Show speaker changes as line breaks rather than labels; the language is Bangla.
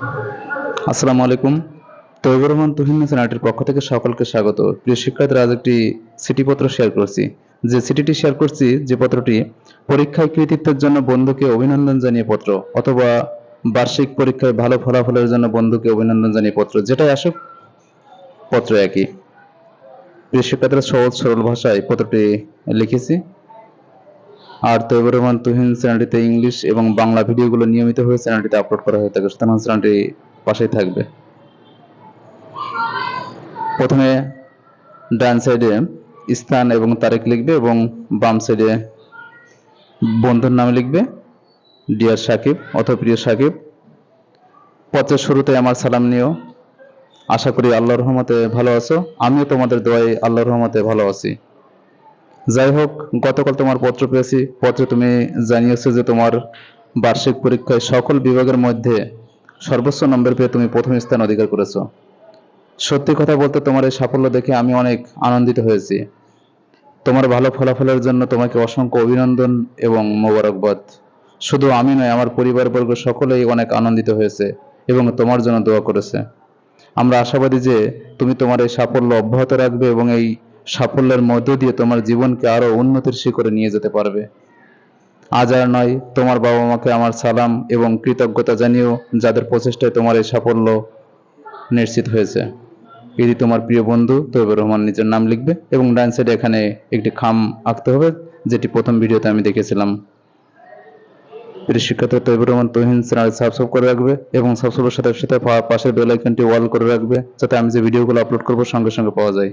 আসসালামু আলাইকুম। তৈবুর রহমান তুহিন চ্যানেলটির পক্ষ থেকে সকলকে স্বাগত। প্রিয় শিক্ষার্থীরা, আজ একটি সিটিপত্র শেয়ার করছি। যে সিটিটি শেয়ার করছি, যে পত্রটি পরীক্ষায় কৃতিত্বের জন্য বন্ধুকে অভিনন্দন জানিয়ে পত্র, অথবা বার্ষিক পরীক্ষায় ভালো ফলাফলের জন্য বন্ধুকে অভিনন্দন জানিয়ে পত্র, যেটাই আসুক, পত্র একই। প্রিয় শিক্ষার্থীরা, সহজ সরল ভাষায় পত্রটি লিখেছি। আর তৈবুর রহমান তুহিন চ্যানেলটিতে ইংলিশ এবং বাংলা ভিডিওগুলো নিয়মিত হয়ে চ্যানেলটিতে আপলোড করা হয়ে থাকে, সুতরাং চ্যানেলটি পাশেই থাকবে। প্রথমে ডান সাইডে স্থান এবং তারিখ লিখবে এবং বাম সাইডে বন্ধুর নাম লিখবে ডিয়ার সাকিব অথবা প্রিয় সাকিব পত্রের শুরুতে আমার সালাম নিও আশা করি আল্লাহর রহমতে ভালো আছো আমিও তোমাদের দোয়াই আল্লাহর রহমতে ভালো আছি যাই হোক, গতকাল তোমার পত্র পেয়েছি। পত্রে তুমি জানিয়েছো যে তোমার বার্ষিক পরীক্ষায় সকল বিভাগের মধ্যে সর্বোচ্চ নম্বর পেয়ে তুমি প্রথম স্থান অধিকার করেছ। সত্যি কথা বলতে তোমার এই সাফল্য দেখে আমি অনেক আনন্দিত হয়েছি। তোমার ভালো ফলাফলের জন্য তোমাকে অসংখ্য অভিনন্দন এবং মোবারকবাদ। শুধু আমি নয়, আমার পরিবারবর্গ সকলেই অনেক আনন্দিত হয়েছে এবং তোমার জন্য দোয়া করেছে। আমরা আশাবাদী যে তুমি তোমার এই সাফল্য অব্যাহত রাখবে এবং এই সাফল্যের মধ্য দিয়ে তোমার জীবনকে আরও উন্নতির শিখরে নিয়ে যেতে পারবে। আজ আর নয়, তোমার বাবা মাকে আমার সালাম এবং কৃতজ্ঞতা জানিও, যাদের প্রচেষ্টায় তোমার এই সাফল্য নিশ্চিত হয়েছে। এটি তোমার প্রিয় বন্ধু তৈবুর রহমান নিজের নাম লিখবে এবং ডান সাইডে এখানে একটি খাম আঁকতে হবে, যেটি প্রথম ভিডিওতে আমি দেখেছিলাম। প্রিয় শিক্ষার্থী তৈবুর রহমান তহিন চ্যানেল সাবস্ক্রাইব করে রাখবে এবং সাবস্ক্রাইবের সাথে সাথে পাশের বেল আইকনটি অল করে রাখবে, যাতে আমি যে ভিডিওগুলো আপলোড করব, সঙ্গে সঙ্গে পাওয়া যায়।